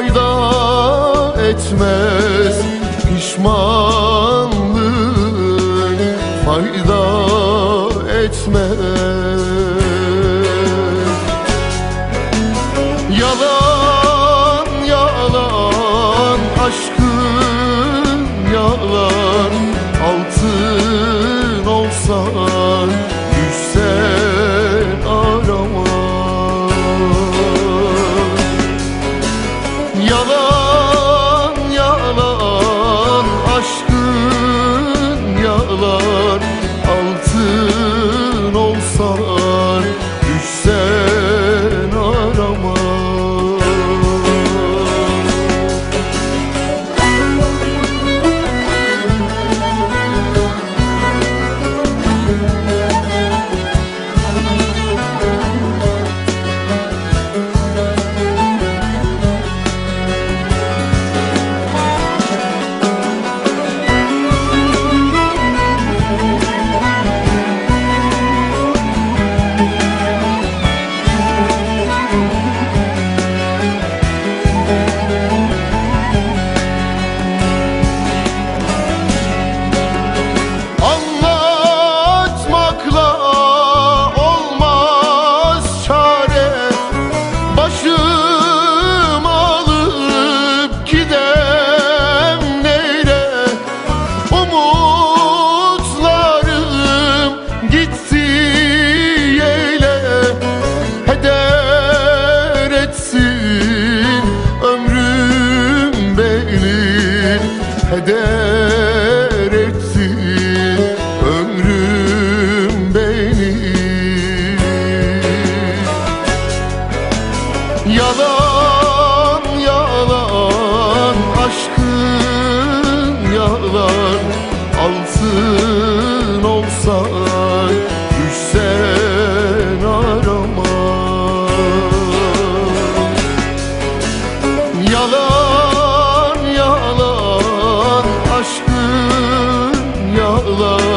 fayda etmez Pişmanlık fayda etmez. Yalan yalan aşkın yalan. Alsın olsa düşsen arama. Yalan yalan aşkın yalan.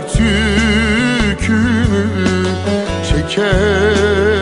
artık yükünü çeker.